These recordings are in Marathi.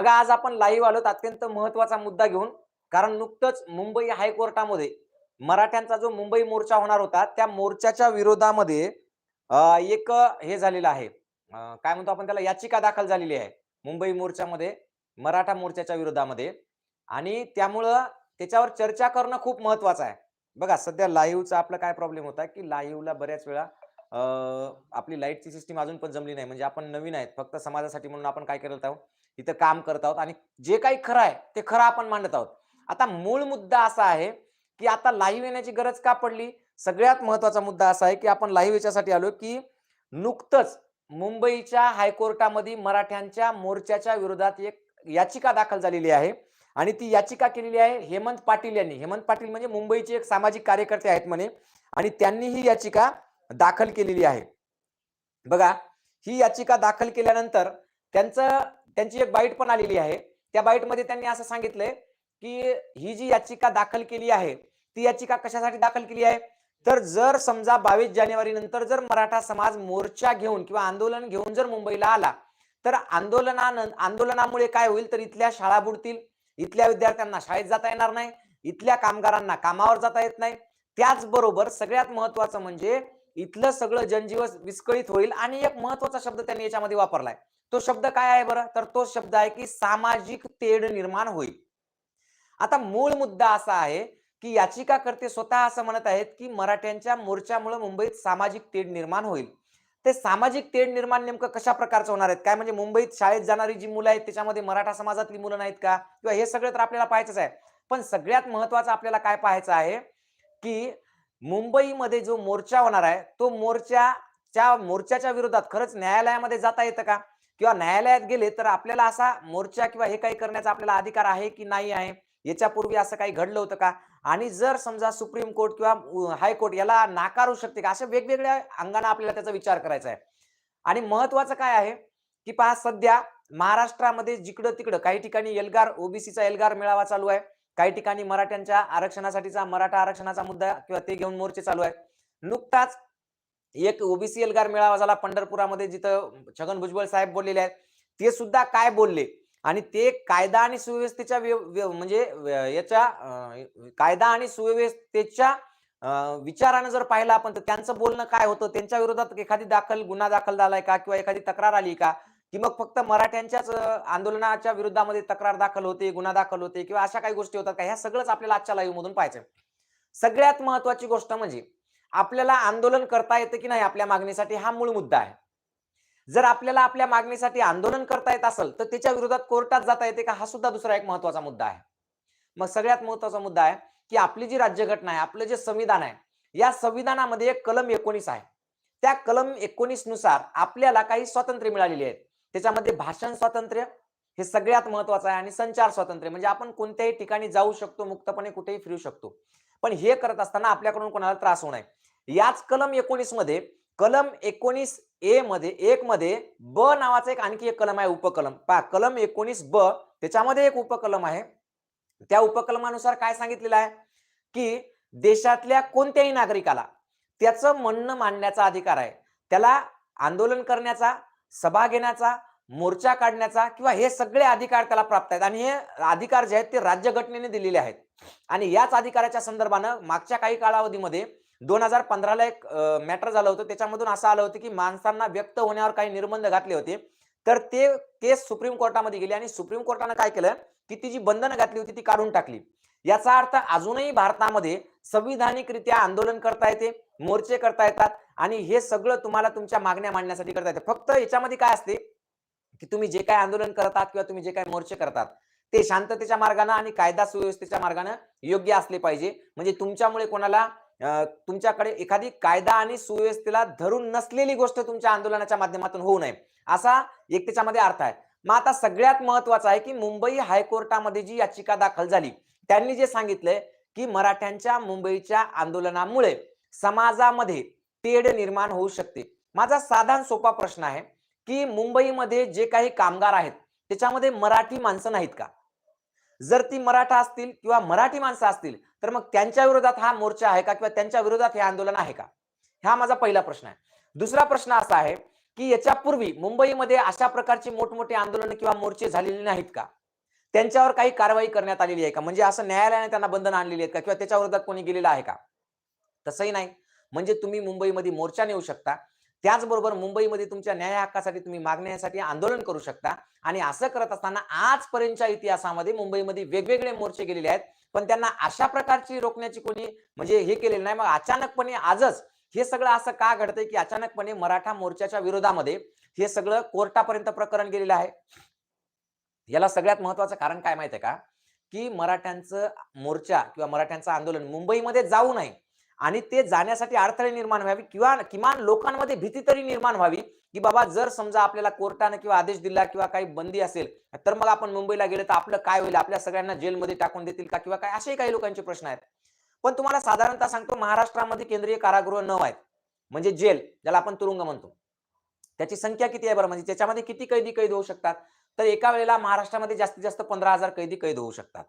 बघा आज आपण लाईव्ह आलोत अत्यंत महत्त्वाचा मुद्दा घेऊन. कारण नुकतंच मुंबई हायकोर्टामध्ये मराठ्यांचा जो मुंबई मोर्चा होणार होता त्या मोर्चाच्या विरोधामध्ये एक हे झालेलं आहे. काय म्हणतो आपण त्याला? याचिका दाखल झालेली आहे मुंबई मोर्चामध्ये मराठा मोर्चाच्या विरोधामध्ये. आणि त्यामुळं त्याच्यावर चर्चा करणं खूप महत्वाचं आहे. बघा सध्या लाईव्हचा आपला काय प्रॉब्लेम होता की लाईव्हला बऱ्याच वेळा आपली लाईटची सिस्टीम अजून पण जमली नाही. म्हणजे आपण नवीन आहेत फक्त समाजासाठी म्हणून आपण काय करत आहोत? इथं काम करत आहोत आणि जे काही खरं आहे ते खरं आपण मांडत आहोत. आता मूळ मुद्दा असा आहे की आता लाईव्ह येण्याची गरज का पडली? सगळ्यात महत्त्वाचा मुद्दा असा आहे की आपण लाईव्ह याच्यासाठी आलो की नुकतंच मुंबईच्या हायकोर्टामध्ये मराठ्यांच्या मोर्चाच्या विरोधात एक याचिका दाखल झालेली आहे आणि ती याचिका केलेली आहे हेमंत पाटील यांनी. हेमंत पाटील म्हणजे मुंबईचे एक सामाजिक कार्यकर्ते आहेत म्हणे आणि त्यांनी ही याचिका दाखल केलेली आहे. बघा ही याचिका दाखल केल्यानंतर त्यांचं त्यांची एक बाईट पण आलेली आहे. त्या बाईटमध्ये त्यांनी असं सांगितलंय की ही जी याचिका दाखल केली आहे ती याचिका कशासाठी दाखल केली आहे? तर जर समजा बावीस जानेवारी नंतर जर मराठा समाज मोर्चा घेऊन किंवा आंदोलन घेऊन जर मुंबईला आला तर आंदोलनान आंदोलनामुळे काय होईल? तर इथल्या शाळा बुडतील इथल्या विद्यार्थ्यांना शाळेत जाता येणार नाही इथल्या कामगारांना कामावर जाता येत नाही. त्याचबरोबर सगळ्यात महत्वाचं म्हणजे इथलं सगळं जनजीवन विस्कळीत होईल. आणि एक महत्त्वाचा शब्द त्यांनी याच्यामध्ये वापरलाय. तो शब्द काय आहे बरं? तर तो शब्द आहे की सामाजिक तेढ निर्माण होईल. आता मूळ मुद्दा असा आहे की याचिकाकर्ते स्वतः असं म्हणत आहेत की मराठ्यांच्या मोर्चामुळे मुंबईत सामाजिक तेढ निर्माण होईल. ते सामाजिक तेढ निर्माण नेमकं कशा प्रकारचं होणार आहेत? काय म्हणजे मुंबईत शाळेत जाणारी जी मुलं आहेत त्याच्यामध्ये मराठा समाजातली मुलं नाहीत का? किंवा हे सगळं तर आपल्याला पाहायचंच आहे. पण सगळ्यात महत्वाचं आपल्याला काय पाहायचं आहे की मुंबईमध्ये जो मोर्चा होणार आहे तो मोर्चाच्या मोर्चाच्या विरोधात खरंच न्यायालयामध्ये जाता येतं का? किंवा न्यायालयात गेले तर आपल्याला असा मोर्चा किंवा हे काही करण्याचा आपल्याला अधिकार आहे की नाही आहे? याच्यापूर्वी असं काही घडलं होतं का? आणि जर समजा सुप्रीम कोर्ट किंवा हायकोर्ट याला नाकारू शकते का? अशा वेगवेगळ्या अंगाने आपल्याला त्याचा विचार करायचा आहे. आणि महत्वाचं काय आहे? की पहा सध्या महाराष्ट्रामध्ये जिकडं तिकडं काही ठिकाणी एल्गार ओबीसीचा एल्गार मेळावा चालू आहे. काही ठिकाणी मराठ्यांच्या आरक्षणासाठीचा मराठा आरक्षणाचा मुद्दा किंवा ते घेऊन मोर्चे चालू आहे नुकताच एक ओबीसी एल्गार मेळावा झाला पंढरपुरामध्ये जिथं छगन भुजबळ साहेब बोललेले आहेत. ते सुद्धा काय बोलले? आणि ते कायदा आणि सुव्यवस्थेच्या म्हणजे याच्या कायदा आणि सुव्यवस्थेच्या विचारानं जर पाहिलं आपण तर त्यांचं बोलणं काय होतं? त्यांच्या विरोधात एखादी दाखल गुन्हा दाखल झालाय का? किंवा एखादी तक्रार आली का? की मग फक्त मराठ्यांच्याच आंदोलनाच्या विरोधामध्ये तक्रार दाखल होते गुन्हा दाखल होते किंवा अशा काही गोष्टी होतात का? ह्या सगळंच आपल्याला आजच्या लाईव्ह मधून पाहायचं सगळ्यात महत्वाची गोष्ट म्हणजे आपल्याला आंदोलन करता येतं की नाही आपल्या मागणीसाठी हा मूळ मुद्दा आहे. जर आपल्याला आपल्या मागणीसाठी आंदोलन करता येत असेल तर त्याच्या विरोधात कोर्टात जाता येते का? हा सुद्धा दुसरा एक महत्त्वाचा मुद्दा आहे. मग सगळ्यात महत्त्वाचा मुद्दा आहे की आपली जी राज्यघटना आहे आपलं जे संविधान आहे या संविधानामध्ये एक कलम एकोणीस आहे. त्या कलम एकोणीसनुसार आपल्याला काही स्वातंत्र्य मिळालेली आहेत. त्याच्यामध्ये भाषण स्वातंत्र्य हे सगळ्यात महत्वाचं आहे आणि संचार स्वातंत्र्य. म्हणजे आपण कोणत्याही ठिकाणी जाऊ शकतो मुक्तपणे कुठेही फिरू शकतो. पण हे करत असताना आपल्याकडून कोणाला त्रास होणार याच कलम एकोणीसमध्ये कलम एकोणीस ए मध्ये एक मध्ये ब नावाचा एक आणखी एक कलम आहे उपकलम. पा कलम एकोणीस ब त्याच्यामध्ये एक उपकलम आहे. त्या उपकलमानुसार काय सांगितलेलं आहे? की देशातल्या कोणत्याही नागरिकाला त्याचं म्हणणं मांडण्याचा अधिकार आहे. त्याला आंदोलन करण्याचा सभा घेण्याचा मोर्चा काढण्याचा किंवा हे सगळे अधिकार त्याला प्राप्त आहेत. आणि हे अधिकार जे आहेत ते राज्यघटनेने दिलेले आहेत. आणि याच अधिकाराच्या संदर्भानं मागच्या काही कालावधीमध्ये दोन हजार पंधराला एक मॅटर झालं होतं. त्याच्यामधून असं आलं होतं की माणसांना व्यक्त होण्यावर काही निर्बंध घातले होते. तर ते केस सुप्रीम कोर्टामध्ये गेली आणि सुप्रीम कोर्टानं काय केलं? की ती जी बंधनं घातली होती ती काढून टाकली. याचा अर्थ अजूनही भारतामध्ये संविधानिकरित्या आंदोलन करता येते मोर्चे करता येतात. आणि हे सगळं तुम्हाला तुमच्या मागण्या मांडण्यासाठी करता येते. फक्त याच्यामध्ये काय असते की तुम्ही जे काय आंदोलन करतात किंवा तुम्ही जे काय मोर्चे करतात ते शांततेच्या मार्गाने आणि कायदा सुव्यवस्थेच्या मार्गाने योग्य असले पाहिजे. म्हणजे तुमच्यामुळे कोणाला तुमच्याकडे एखादी कायदा आणि सुव्यवस्थेला धरून नसलेली गोष्ट तुमच्या आंदोलनाच्या माध्यमातून होऊ नये. असा एक त्याच्यामध्ये अर्थ आहे. मग आता सगळ्यात महत्वाचं आहे की मुंबई हायकोर्टामध्ये जी याचिका दाखल झाली त्यांनी जे सांगितलंय की मराठ्यांच्या मुंबईच्या आंदोलनामुळे समाजामध्ये तेढ निर्माण होऊ शकते. माझा साधा सोपा प्रश्न आहे की मुंबईमध्ये जे काही कामगार आहेत त्याच्यामध्ये मराठी माणसं नाहीत का? जर ती मराठा असतील किंवा मराठी माणसं असतील तर मग त्यांच्या विरोधात हा मोर्चा आहे का किंवा त्यांच्या विरोधात हे आंदोलन आहे का? हा माझा पहिला प्रश्न आहे. दुसरा प्रश्न असा आहे की याच्यापूर्वी मुंबईमध्ये अशा प्रकारची मोठमोठे आंदोलन किंवा मोर्चे झालेले नाहीत का? त्यांच्यावर काही कारवाई करण्यात आलेली आहे का? म्हणजे असं न्यायालयाने त्यांना बंधन आणलेली आहेत का? किंवा त्याच्या विरोधात कोणी गेलेलं आहे का? तसंही नाही. म्हणजे तुम्ही मुंबईमध्ये मोर्चा नेऊ शकता. त्याचबरोबर मुंबईमध्ये तुमच्या न्याय हक्कासाठी तुम्ही मागण्यासाठी आंदोलन करू शकता. आणि असं करत असताना आजपर्यंतच्या इतिहासामध्ये मुंबईमध्ये वेगवेगळे मोर्चे गेलेले आहेत. पण त्यांना अशा प्रकारची रोखण्याची कोणी म्हणजे हे केलेलं नाही. मग अचानकपणे आजच हे सगळं असं का घडतंय की अचानकपणे मराठा मोर्चाच्या विरोधामध्ये हे सगळं कोर्टापर्यंत प्रकरण गेलेलं आहे? याला सगळ्यात महत्वाचं कारण काय माहितीये का? की मराठ्यांचं मोर्चा किंवा मराठ्यांचं आंदोलन मुंबईमध्ये जाऊ नये. आणि ते जाण्यासाठी अडथळे निर्माण व्हावी किंवा किमान लोकांमध्ये भीती तरी निर्माण व्हावी की बाबा जर समजा आपल्याला कोर्टाने किंवा आदेश दिला किंवा काही बंदी असेल तर मग आपण मुंबईला गेलो तर आपलं काय होईल? आपल्या सगळ्यांना जेलमध्ये टाकून देतील का किंवा काय? असेही काही लोकांचे प्रश्न आहेत. पण तुम्हाला साधारणतः सांगतो महाराष्ट्रामध्ये केंद्रीय कारागृह नऊ आहेत. म्हणजे जेल ज्याला आपण तुरुंग म्हणतो. त्याची संख्या किती आहे बरं? म्हणजे त्याच्यामध्ये किती कैदी कैद होऊ शकतात? तर एका वेळेला महाराष्ट्रामध्ये जास्तीत जास्त पंधरा हजार कैदी कैद होऊ शकतात.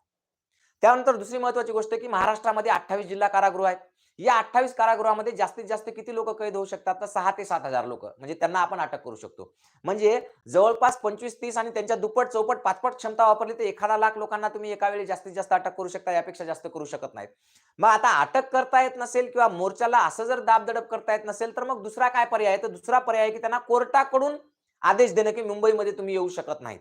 त्यानंतर दुसरी महत्वाची गोष्ट की महाराष्ट्रामध्ये अठ्ठावीस जिल्हा कारागृह आहेत. या अठ्ठावीस कारागृहामध्ये जास्तीत जास्त किती लोक कैद होऊ शकतात? तर सहा ते सात हजार लोक. म्हणजे त्यांना आपण अटक करू शकतो. म्हणजे जवळपास पंचवीस तीस आणि त्यांच्या दुप्पट चौपट पाचपट क्षमता वापरली तर एखादा लाख लोकांना तुम्ही एका वेळी जास्तीत जास्त अटक करू शकता यापेक्षा जास्त करू शकत नाहीत. मग आता अटक करता येत नसेल किंवा मोर्चाला असं जर दाबदडप करता येत नसेल तर मग दुसरा काय पर्याय? आहे तर दुसरा पर्याय आहे की त्यांना कोर्टाकडून आदेश देणं की मुंबईमध्ये तुम्ही येऊ शकत नाहीत.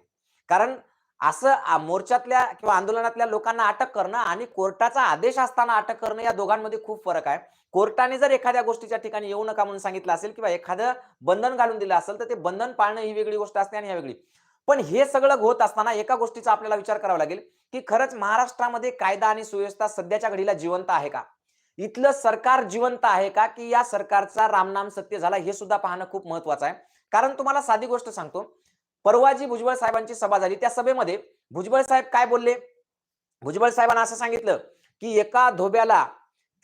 कारण असं मोर्चातल्या किंवा आंदोलनातल्या लोकांना अटक करणं आणि कोर्टाचा आदेश असताना अटक करणं या दोघांमध्ये खूप फरक आहे. कोर्टाने जर एखाद्या गोष्टीच्या ठिकाणी येऊ नका म्हणून सांगितलं असेल किंवा एखादं बंधन घालून दिलं असेल तर ते बंधन पाळणं ही वेगळी गोष्ट असते आणि ह्या वेगळी. पण हे सगळं होत असताना एका गोष्टीचा आपल्याला विचार करावा लागेल की खरंच महाराष्ट्रामध्ये कायदा आणि सुव्यवस्था सध्याच्या घडीला जिवंत आहे का? इथलं सरकार जिवंत आहे का की या सरकारचा रामनाम सत्य झाला हे सुद्धा पाहणं खूप महत्वाचं आहे. कारण तुम्हाला साधी गोष्ट सांगतो परवा जी भुजबळ साहेबांची सभा झाली त्या सभेमध्ये भुजबळ साहेब काय बोलले? भुजबळ साहेबांना असं सांगितलं की एका धोब्याला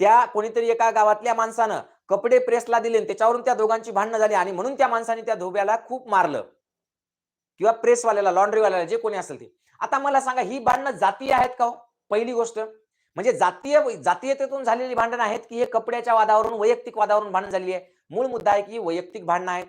त्या कोणीतरी एका गावातल्या माणसानं कपडे प्रेसला दिले आणि त्याच्यावरून त्या दोघांची भांडणं झाली आणि म्हणून त्या माणसाने त्या धोब्याला खूप मारलं. किंवा प्रेसवाल्याला लॉन्ड्रीवाल्याला जे कोणी असेल ते. आता मला सांगा ही भांडणं जातीय आहेत का हो? पहिली गोष्ट. म्हणजे जातीय जातीयतेतून झालेली भांडणं आहेत की हे कपड्याच्या वादावरून वैयक्तिक वादावरून भांडण झालेली आहे? मूळ मुद्दा आहे की वैयक्तिक भांडणं आहेत.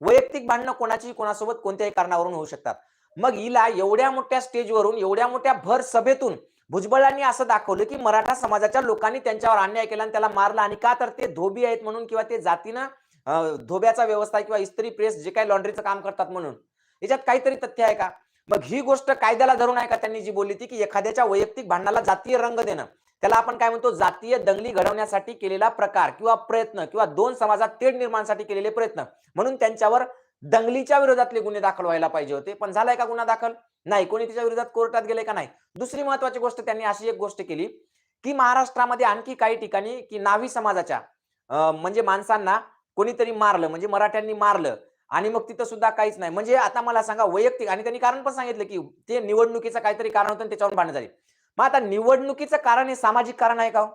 वैयक्तिक भांडणं कोणाची कोणासोबत कोणत्याही कारणावरून होऊ शकतात. मग हिला एवढ्या मोठ्या स्टेजवरून एवढ्या मोठ्या भर सभेतून भुजबळांनी असं दाखवलं की मराठा समाजाच्या लोकांनी त्यांच्यावर अन्याय केला आणि त्याला मारला. आणि का तर ते धोबी आहेत म्हणून किंवा ते जातीनं धोब्याचा व्यवस्था किंवा इस्त्री प्रेस जे काही लॉन्ड्रीचं काम करतात म्हणून. याच्यात काहीतरी तथ्य आहे का? मग ही गोष्ट कायद्याला धरून आहे का त्यांनी जी बोलली ती? की एखाद्याच्या वैयक्तिक भांडणाला जातीय रंग देणं. त्याला आपण काय म्हणतो? जातीय दंगली घडवण्यासाठी केलेला प्रकार किंवा प्रयत्न किंवा दोन समाजात तेढ निर्माणसाठी केलेले प्रयत्न. म्हणून त्यांच्यावर दंगलीच्या विरोधातले गुन्हे दाखल व्हायला पाहिजे होते. पण झालाय का गुन्हा दाखल? नाही. कोणी तिच्या विरोधात कोर्टात गेले का नाही? दुसरी महत्वाची गोष्ट त्यांनी अशी एक गोष्ट केली की महाराष्ट्रामध्ये आणखी काही ठिकाणी की नावी समाजाच्या अं, म्हणजे माणसांना कोणीतरी मारलं म्हणजे मराठ्यांनी मारलं आणि मग तिथं सुद्धा काहीच नाही. म्हणजे आता मला सांगा वैयक्तिक आणि त्यांनी कारण पण सांगितलं की ते निवडणुकीचं काहीतरी कारण होतं त्याच्यावर भांडण झाली. मग आता निवडणुकीचं कारण हे सामाजिक कारण आहे का हो?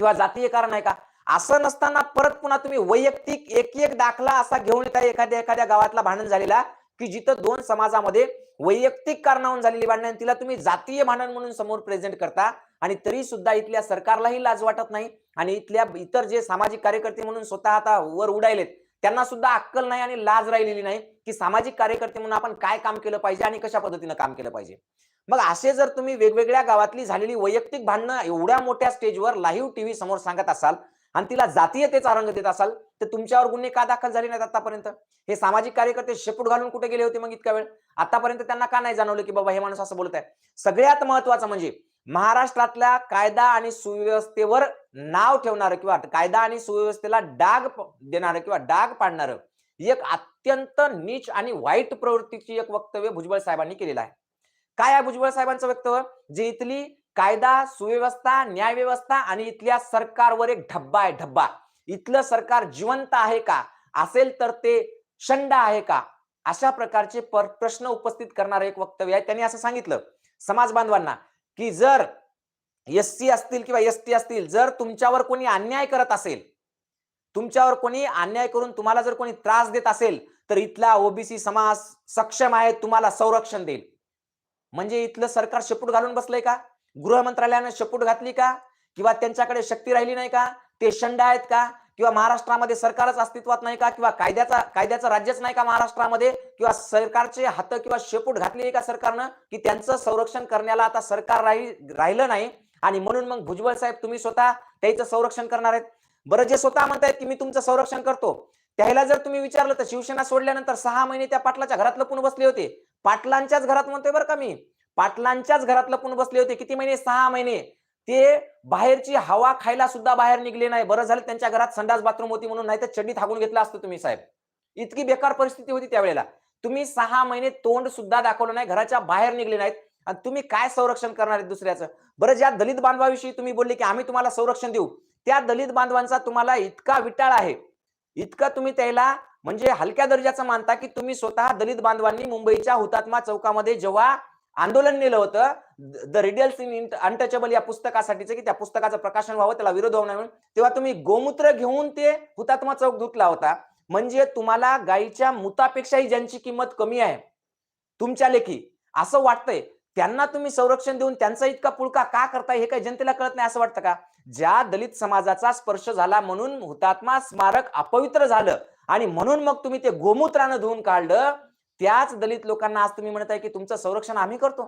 किंवा जातीय कारण आहे का? असं नसताना परत पुन्हा तुम्ही वैयक्तिक एक एक दाखला असा घेऊन येता एखाद्या एखाद्या गावातला भांडण झालेला की जिथं दोन समाजामध्ये वैयक्तिक कारणावरून झालेली भांडण तिला तुम्ही जातीय भांडण म्हणून समोर प्रेझेंट करता आणि तरी सुद्धा इथल्या सरकारलाही लाज वाटत नाही आणि इथल्या इतर जे सामाजिक कार्यकर्ते म्हणून स्वतः आता वर उडायलेत त्यांना सुद्धा अक्कल नाही आणि लाज राहिलेली नाही की सामाजिक कार्यकर्ते म्हणून आपण काय काम केलं पाहिजे आणि कशा पद्धतीनं काम केलं पाहिजे. मग असे जर तुम्ही वेगवेगळ्या गावातली झालेली वैयक्तिक भांडणं एवढ्या मोठ्या स्टेजवर लाईव्ह टीव्ही समोर सांगत असाल आणि तिला जातीयतेचा रंग देत असाल तर तुमच्यावर गुन्हे का दाखल झाले नाहीत आतापर्यंत? हे सामाजिक कार्यकर्ते शेपूट घालून कुठे गेले होते मग इतका वेळ? आतापर्यंत त्यांना का नाही जाणवलं की बाबा हे माणूस असं बोलत आहे? सगळ्यात महत्वाचं म्हणजे महाराष्ट्रातल्या कायदा आणि सुव्यवस्थेवर नाव ठेवणारं किंवा कायदा आणि सुव्यवस्थेला डाग देणार देणारं किंवा डाग पाडणारं एक अत्यंत नीच आणि वाईट प्रवृत्तीची एक वक्तव्य भुजबळ साहेबांनी केलेलं आहे. काय आहे भुजबळ साहेबांचं वक्तव्य? जे इथली कायदा सुव्यवस्था न्यायव्यवस्था आणि इथल्या सरकारवर एक ढब्बा आहे ढब्बा. इथलं सरकार जिवंत आहे का? असेल तर ते शंड आहे का? अशा प्रकारचे पर- प्रश्न उपस्थित करणारं एक वक्तव्य आहे. त्यांनी असं सांगितलं. समाज बांधवांना की जर एस सी असतील किंवा एस टी असतील जर तुमच्यावर कोणी अन्याय करत असेल तुमच्यावर कोणी अन्याय करून तुम्हाला जर कोणी त्रास देत असेल तर इथला ओबीसी समाज सक्षम आहे तुम्हाला संरक्षण देईल. म्हणजे इथलं सरकार शेपूट घालून बसलंय का? गृह मंत्रालयानं शेपूट घातली का? किंवा त्यांच्याकडे शक्ती राहिली नाही का? ते शंड आहेत का? किंवा महाराष्ट्रामध्ये सरकारच अस्तित्वात नाही का? किंवा कायद्याचा कायद्याचं राज्यच नाही का महाराष्ट्रामध्ये? किंवा सरकारचे हात किंवा शेपूट घातली आहे का सरकारनं? की त्यांचं संरक्षण करण्याला आता सरकार राहिलं नाही. आणि म्हणून मग भुजबळ साहेब तुम्ही स्वतः त्याचं संरक्षण करणार आहेत. बरं जे स्वतः म्हणतायत की मी तुमचं संरक्षण करतो. त्याला जर तुम्ही विचारलं तर शिवसेना सोडल्यानंतर सहा महिने त्या पाटलाच्या घरात लपून बसले होते. पाटलांच्याच घरात म्हणतोय बरं का मी. पाटलांच्याच घरात लपून बसले होते. किती महिने? सहा महिने. ते बाहेरची हवा खायला सुद्धा बाहेर निघले नाही. बरं झालं त्यांच्या घरात संडास बाथरूम होती म्हणून नाही तर चड्डी थागून घेतलं असतं तुम्ही साहेब. इतकी बेकार परिस्थिती होती त्यावेळेला. तुम्ही सहा महिने तोंड सुद्धा दाखवलं नाही घराच्या बाहेर निघले नाहीत. आणि तुम्ही काय संरक्षण करणार दुसऱ्याचं? बरं ज्या दलित बांधवाविषयी तुम्ही बोलले की आम्ही तुम्हाला संरक्षण देऊ त्या दलित बांधवांचा तुम्हाला इतका विटाळ आहे. इतका तुम्ही त्याला म्हणजे हलक्या दर्जाचं मानता की तुम्ही स्वतः दलित बांधवांनी मुंबईच्या हुतात्मा चौकामध्ये जेव्हा आंदोलन नेलं होतं. द रिडल्स इन अनटचेबल या पुस्तकासाठीचं की त्या पुस्तकाचं प्रकाशन व्हावं त्याला विरोध होऊ म्हणून. तेव्हा तुम्ही गोमूत्र घेऊन ते हुतात्मा चौक धुतला होता. म्हणजे तुम्हाला गायीच्या मुतापेक्षाही ज्यांची किंमत कमी आहे तुमच्या लेखी. असं वाटतंय. त्यांना तुम्ही संरक्षण देऊन त्यांचा इतका पुळका का करताय हे काही जनतेला कळत नाही असं वाटतं का? ज्या दलित समाजाचा स्पर्श झाला म्हणून हुतात्मा स्मारक अपवित्र झालं आणि म्हणून मग तुम्ही ते गोमूत्रानं धुवून काढलं त्याच दलित लोकांना आज तुम्ही म्हणताय की तुमचं संरक्षण आम्ही करतो.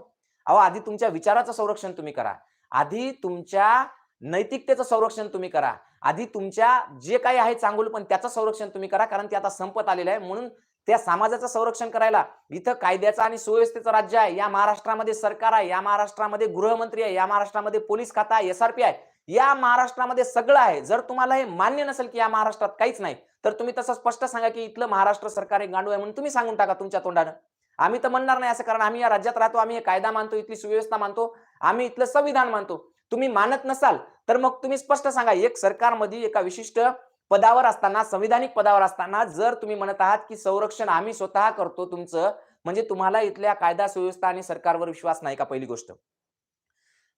अहो आधी तुमच्या विचाराचं संरक्षण तुम्ही करा. आधी तुमच्या नैतिकतेचं संरक्षण तुम्ही करा. आधी तुमच्या जे काही आहे चांगलं पण त्याचं संरक्षण तुम्ही करा कारण ते आता संपत आलेलं आहे. म्हणून त्या समाजाचं संरक्षण करायला इथं कायद्याचं आणि सुव्यवस्थेचं राज्य आहे. या महाराष्ट्रामध्ये सरकार आहे. या महाराष्ट्रामध्ये गृहमंत्री आहे. या महाराष्ट्रामध्ये पोलीस खाता आहे. एसआरपी आहे. या महाराष्ट्रामध्ये सगळं आहे. जर तुम्हाला हे मान्य नसेल की या महाराष्ट्रात काहीच नाही तर तुम्ही तसं स्पष्ट सांगा की इथलं महाराष्ट्र सरकार एक गांडू आहे म्हणून तुम्ही सांगून टाका तुमच्या तोंडानं. आम्ही तर म्हणणार नाही असं कारण आम्ही या राज्यात राहतो आम्ही कायदा मानतो इथली सुव्यवस्था मानतो आम्ही इथलं संविधान मानतो. तुम्ही मानत नसाल तर मग तुम्ही स्पष्ट सांगा एक सरकारमध्ये एका विशिष्ट पदावर असताना संविधानिक पदावर असताना जर तुम्ही म्हणत आहात की संरक्षण आम्ही स्वतः करतो तुमचं म्हणजे तुम्हाला इथल्या कायदा सुव्यवस्था आणि सरकारवर विश्वास नाही का पहिली गोष्ट?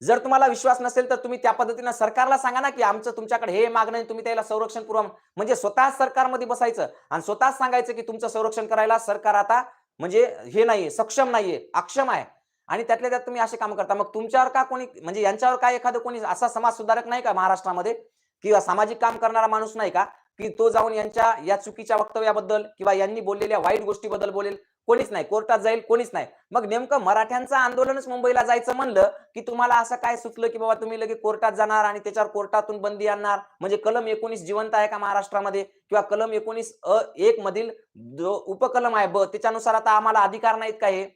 जर तुम्हाला विश्वास नसेल तर तुम्ही त्या पद्धतीनं सरकारला सांगा ना की आमचं तुमच्याकडे हे मागणं तुम्ही त्याला संरक्षण पुरवा म्हणजे स्वतः सरकारमध्ये बसायचं आणि स्वतःच सांगायचं की तुमचं संरक्षण करायला सरकार आता म्हणजे हे नाहीये सक्षम नाहीये अक्षम आहे. आणि त्यातल्या त्यात तुम्ही असे काम करता. मग तुमच्यावर का कोणी म्हणजे यांच्यावर काय एखादं कोणी असा समाज सुधारक नाही का महाराष्ट्रामध्ये? किंवा सामाजिक काम करणारा माणूस नाही का? की तो जाऊन यांच्या या चुकीच्या वक्तव्याबद्दल किंवा यांनी बोललेल्या वाईट गोष्टीबद्दल बोलेल. कोणीच नाही. कोर्टात जाईल कोणीच नाही. मग नेमकं मराठ्यांचं आंदोलनच मुंबईला जायचं म्हणलं की तुम्हाला असं काय सुचलं की बाबा तुम्ही लगे कोर्टात जाणार आणि त्याच्यावर कोर्टातून बंदी आणणार? म्हणजे कलम एकोणीस जिवंत आहे का महाराष्ट्रामध्ये? किंवा कलम एकोणीस अ एक मधील जो उपकलम आहे ब त्याच्यानुसार आता आम्हाला अधिकार नाहीत का हे?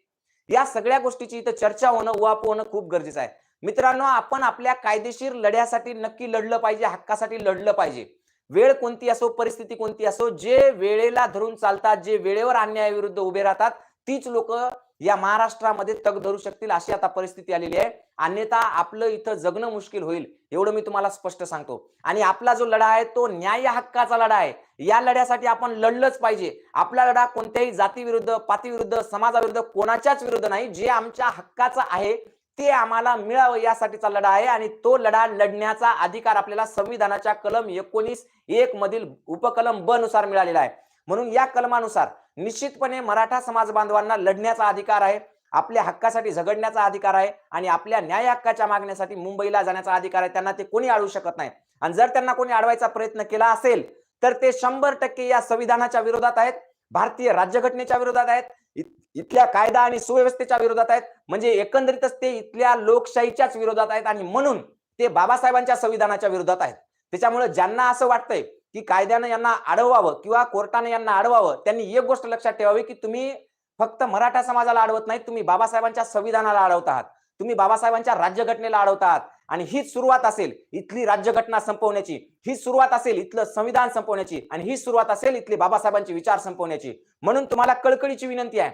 या सगळ्या गोष्टीची इथं चर्चा होणं उवाप होणं खूप गरजेचं आहे. मित्रांनो आपण आपल्या कायदेशीर लढ्यासाठी नक्की लढलं पाहिजे हक्कासाठी लढलं पाहिजे. वेळ कोणती असो परिस्थिती कोणती असो जे वेळेला धरून चालतात जे वेळेवर अन्यायाविरुद्ध उभे राहतात तीच लोक या महाराष्ट्रामध्ये तग धरू शकतील अशी आता परिस्थिती आलेली आहे. अन्यथा आपलं इथं जगणं मुश्किल होईल एवढं मी तुम्हाला स्पष्ट सांगतो. आणि आपला जो लढा आहे तो न्याय हक्काचा लढा आहे. या लढ्यासाठी आपण लढलंच पाहिजे. आपला लढा कोणत्याही जातीविरुद्ध पातीविरुद्ध समाजाविरुद्ध कोणाच्याच विरुद्ध नाही जे आमच्या हक्काचा आहे ते आम्हाला मिळावं यासाठीचा लढा आहे आणि तो लढा लढण्याचा अधिकार आपल्याला संविधानाच्या कलम एकोणीस एक मधील उपकलम ब नुसार मिळालेला आहे. म्हणून या कलमानुसार निश्चितपणे मराठा समाज बांधवांना लढण्याचा अधिकार आहे आपल्या हक्कासाठी झगडण्याचा अधिकार आहे आणि आपल्या न्याय हक्काच्या मागण्यासाठी मुंबईला जाण्याचा अधिकार आहे. त्यांना ते कोणी अडवू शकत नाही. आणि जर त्यांना कोणी अडवायचा प्रयत्न केला असेल तर ते शंभर टक्के या संविधानाच्या विरोधात आहेत. भारतीय राज्यघटनेच्या विरोधात आहेत इथल्या कायदा आणि सुव्यवस्थेच्या विरोधात आहेत म्हणजे एकंदरीतच ते इथल्या लोकशाहीच्याच विरोधात आहेत आणि म्हणून ते बाबासाहेबांच्या संविधानाच्या विरोधात आहेत. त्याच्यामुळे ज्यांना असं वाटतंय की कायद्यानं यांना अडवावं किंवा कोर्टाने यांना अडवावं त्यांनी एक गोष्ट लक्षात ठेवावी की तुम्ही फक्त मराठा समाजाला अडवत नाही तुम्ही बाबासाहेबांच्या संविधानाला अडवत आहात. तुम्ही बाबासाहेबांच्या राज्यघटनेला अडवत आहात. आणि हीच सुरुवात असेल इथली राज्यघटना संपवण्याची ही सुरुवात असेल इथलं संविधान संपवण्याची आणि ही सुरुवात असेल इथले बाबासाहेबांचे विचार संपवण्याची. म्हणून तुम्हाला कळकळीची विनंती आहे.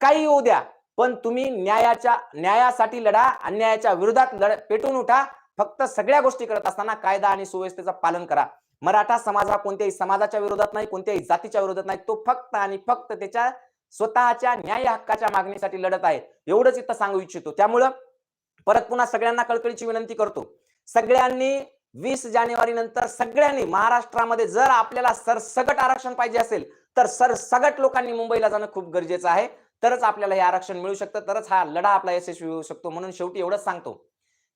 काही येऊ द्या पण तुम्ही न्यायाच्या न्यायासाठी लढा अन्यायाच्या विरोधात लढ पेटून उठा. फक्त सगळ्या गोष्टी करत असताना कायदा आणि सुव्यवस्थेचं पालन करा. मराठा समाज हा कोणत्याही समाजाच्या विरोधात नाही कोणत्याही जातीच्या विरोधात नाही. तो फक्त आणि फक्त त्याच्या स्वतःच्या न्याय हक्काच्या मागणीसाठी लढत आहे. एवढंच इथं सांगू इच्छितो. त्यामुळं परत पुन्हा सगळ्यांना कळकळीची विनंती करतो. सगळ्यांनी वीस जानेवारी नंतर सगळ्यांनी महाराष्ट्रामध्ये जर आपल्याला सरसगट आरक्षण पाहिजे असेल तर सरसगट लोकांनी मुंबईला जाणं खूप गरजेचं आहे. तरच आपल्याला हे आरक्षण मिळू शकतं. तरच हा लढा आपला यशस्वी होऊ शकतो. म्हणून शेवटी एवढंच सांगतो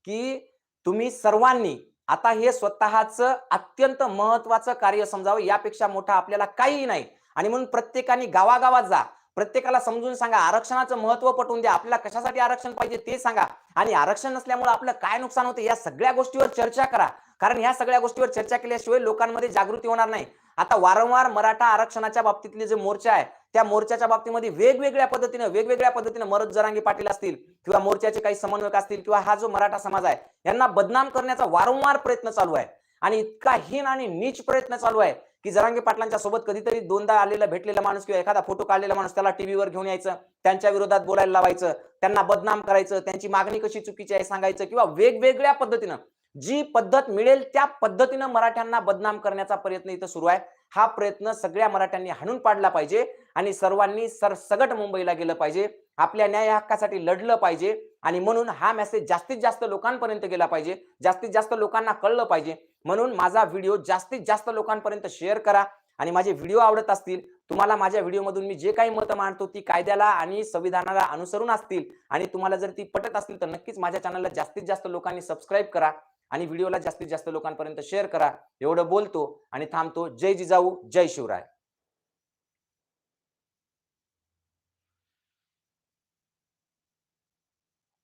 की तुम्ही सर्वांनी आता हे स्वतःच अत्यंत महत्वाचं कार्य समजावं. यापेक्षा मोठा आपल्याला काहीही नाही. आणि म्हणून प्रत्येकाने गावागावात जा. प्रत्येकाला समजून सांगा. आरक्षणाचं महत्त्व पटवून द्या. आपल्याला कशासाठी आरक्षण पाहिजे ते सांगा. आणि आरक्षण नसल्यामुळे आपलं काय नुकसान होते या सगळ्या गोष्टीवर चर्चा करा. कारण ह्या सगळ्या गोष्टीवर चर्चा केल्याशिवाय लोकांमध्ये जागृती होणार नाही. आता वारंवार मराठा आरक्षणाच्या बाबतीतले जे मोर्चा आहे त्या मोर्चाच्या बाबतीमध्ये वेगवेगळ्या पद्धतीनं वेगवेगळ्या पद्धतीनं मरद जरांगी पाटील असतील किंवा मोर्चाचे काही समन्वयक असतील किंवा हा जो मराठा समाज आहे यांना बदनाम करण्याचा वारंवार प्रयत्न चालू आहे. आणि इतका हीन आणि नीच प्रयत्न चालू आहे. की जरांगे पाटलांच्या सोबत कधीतरी दोनदा आलेला भेटलेला माणूस किंवा एखादा फोटो काढलेला माणूस त्याला टीव्हीवर घेऊन यायचं त्यांच्या विरोधात बोलायला लावायचं त्यांना बदनाम करायचं त्यांची मागणी कशी चुकीची आहे सांगायचं किंवा वेगवेगळ्या पद्धतीनं जी पद्धत मिळेल त्या पद्धतीनं मराठ्यांना बदनाम करण्याचा प्रयत्न इथं सुरू आहे. हा प्रयत्न सगळ्या मराठ्यांनी हाणून पाडला पाहिजे आणि सर्वांनी सरसगट मुंबईला गेलं पाहिजे. आपल्या न्याय हक्कासाठी लढलं पाहिजे आणि म्हणून हा मेसेज जास्तीत जास्त लोकांपर्यंत गेला पाहिजे जास्तीत जास्त लोकांना कळलं पाहिजे. म्हणून माझा व्हिडिओ जास्तीत जास्त लोकांपर्यंत शेअर करा आणि माझे व्हिडिओ आवडत असतील तुम्हाला माझ्या व्हिडिओमधून मी जे काही मतं मांडतो ती कायद्याला आणि संविधानाला अनुसरून असतील आणि तुम्हाला जर ती पटत असतील तर नक्कीच माझ्या चॅनलला जास्तीत जास्त लोकांनी सबस्क्राईब करा आणि व्हिडिओला जास्तीत जास्त लोकांपर्यंत शेअर करा. एवढं बोलतो आणि थांबतो. जय जिजाऊ जय शिवराय.